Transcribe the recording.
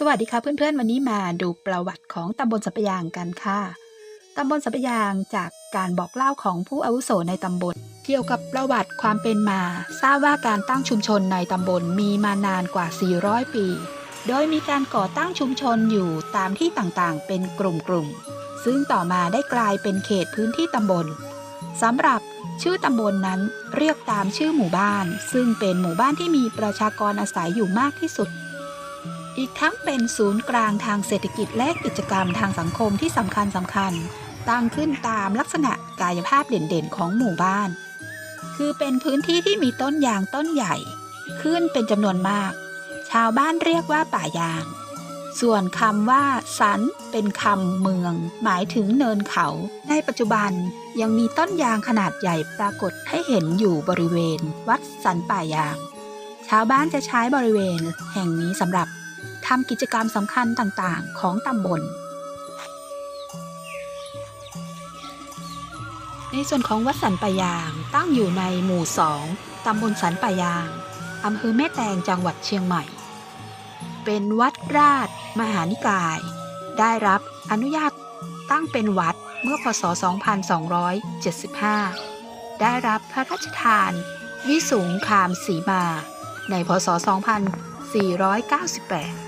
สวัสดีค่ะเพื่อนๆ วันนี้มาดูประวัติของตำบลสัปยางกันค่ะ ตำบลสัปยางจากการบอกเล่าของผู้อาวุโสในตำบล เกี่ยวกับประวัติความเป็นมา ทราบว่าการตั้งชุมชนในตำบลมีมานานกว่า 400 ปี โดยมีการก่อตั้งชุมชนอยู่ตามที่ต่างๆ เป็นกลุ่มๆ ซึ่งต่อมาได้กลายเป็นเขตพื้นที่ตำบลสำหรับชื่อตำบลนนั้นเรียกตามชื่อหมู่บ้าน ซึ่งเป็นหมู่บ้านที่มีประชากรอาศัยอยู่มากที่สุด อีกทั้งเป็นศูนย์กลางทางเศรษฐกิจและกิจกรรมทางสังคมที่สำคัญสำคัญ ตั้งขึ้นตามลักษณะกายภาพเด่นๆ ของหมู่บ้าน คือเป็นพื้นที่ที่มีต้นยางต้นใหญ่ ขึ้นเป็นจำนวนมาก ชาวบ้านเรียกว่าป่ายาง ส่วนคำว่า สัน เป็นคำเมือง หมายถึงเนินเขา ในปัจจุบันยังมีต้นยางขนาดใหญ่ปรากฏให้เห็นอยู่บริเวณ วัดสันป่ายาง ชาวบ้านจะใช้บริเวณ แห่งนี้สำหรับ ทำกิจกรรมสำคัญต่างๆ ของตำบล ในส่วนของวัดสันปะยางตั้งอยู่ในหมู่สองตำบลสันปะยางอำเภอแม่แตงจังหวัดเชียงใหม่ เป็นวัดราช มหานิกาย ได้รับอนุญาตตั้งเป็นวัดเมื่อพศ 2275 ได้รับพระราชทาน วิสุงคามสีมา ในพศ 2498